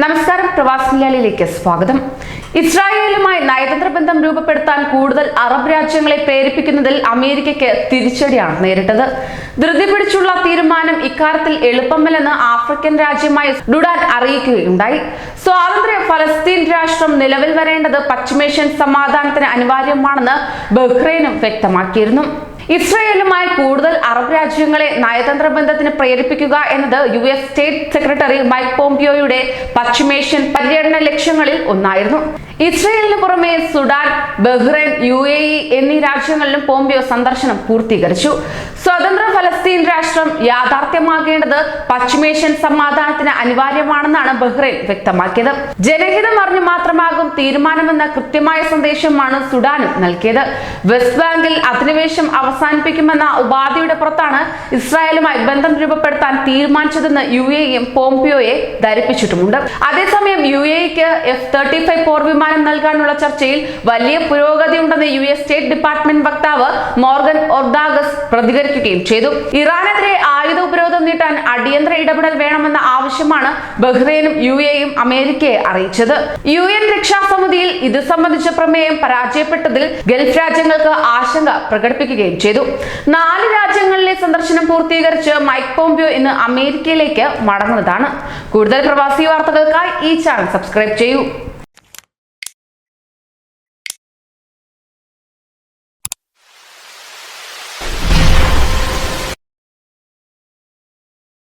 നമസ്കാരം പ്രവാസ് മലയാളിയിലേക്ക് സ്വാഗതം. ഇസ്രായേലുമായി നയതന്ത്ര ബന്ധം രൂപപ്പെടുത്താൻ കൂടുതൽ അറബ് രാജ്യങ്ങളെ പ്രേരിപ്പിക്കുന്നതിൽ അമേരിക്കയ്ക്ക് തിരിച്ചടിയാണ് നേരിട്ടത്. ധൃതി പിടിച്ചുള്ള തീരുമാനം ഇക്കാര്യത്തിൽ എളുപ്പമല്ലെന്ന് ആഫ്രിക്കൻ രാജ്യമായ ഡുഡാൻ അറിയിക്കുകയുണ്ടായി. സ്വാതന്ത്ര്യ ഫലസ്തീൻ രാഷ്ട്രം നിലവിൽ വരേണ്ടത് പശ്ചിമേഷ്യൻ സമാധാനത്തിന് അനിവാര്യമാണെന്ന് ബഹ്റൈനും വ്യക്തമാക്കിയിരുന്നു. ഇസ്രയേലുമായി കൂടുതൽ അറബ് രാജ്യങ്ങളെ നയതന്ത്ര ബന്ധത്തിന് പ്രേരിപ്പിക്കുക എന്നത് U S state secretary Mike പോംപിയോയുടെ പശ്ചിമേഷ്യൻ പര്യടന ലക്ഷ്യങ്ങളിൽ ഒന്നായിരുന്നു. ഇസ്രയേലിന് പുറമെ Sudan Bahrain U A E എന്നീ രാജ്യങ്ങളിലും പോംപിയോ സന്ദർശനം പൂർത്തീകരിച്ചു. സ്വതന്ത്ര ഫലസ്തീൻ രാഷ്ട്രം യാഥാർത്ഥ്യമാകേണ്ടത് പശ്ചിമേഷ്യൻ സമാധാനത്തിന് അനിവാര്യമാണെന്നാണ് ബഹ്റൈൻ വ്യക്തമാക്കിയത്. ജനഹിതം അറിഞ്ഞു മാത്രമാകും തീരുമാനമെന്ന കൃത്യമായ സന്ദേശമാണ് സുഡാനും നൽകിയത്. വെസ്റ്റ് ബാങ്കിൽ അധിനിവേശം അവസാനിപ്പിക്കുമെന്ന ഉപാധിയുടെ പുറത്താണ് ഇസ്രായേലുമായി ബന്ധം രൂപപ്പെടുത്താൻ തീരുമാനിച്ചതെന്ന് യു എയും പോംപിയോയെ ധരിപ്പിച്ചിട്ടുമുണ്ട്. അതേസമയം യു എക്ക് എഫ് തേർട്ടി ഫൈവ് പോർ വിമാനം നൽകാനുള്ള ചർച്ചയിൽ വലിയ പുരോഗതി ഉണ്ടെന്ന് യു എസ് സ്റ്റേറ്റ് ഡിപ്പാർട്ട്മെന്റ് വക്താവ് മോർഗൻ ഒർദാഗസ് പ്രതികരിക്കുകയും ചെയ്തു. ഇറാനെതിരെ അടിയന്തര ഇടപെടൽ വേണമെന്ന ആവശ്യമാണ് ബഹ്റൈനും യു എയും അമേരിക്കയെ അറിയിച്ചത്. യു എൻ രക്ഷാസമിതിയിൽ ഇത് സംബന്ധിച്ച പ്രമേയം പരാജയപ്പെട്ടതിൽ ഗൾഫ് രാജ്യങ്ങൾക്ക് ആശങ്ക പ്രകടിപ്പിക്കുകയും ചെയ്തു. നാല് രാജ്യങ്ങളിലെ സന്ദർശനം പൂർത്തീകരിച്ച് മൈക്ക് പോംപിയോ ഇന്ന് അമേരിക്കയിലേക്ക് മടങ്ങുന്നതാണ്. കൂടുതൽ പ്രവാസി വാർത്തകൾക്കായി ഈ ചാനൽ സബ്സ്ക്രൈബ് ചെയ്യൂ.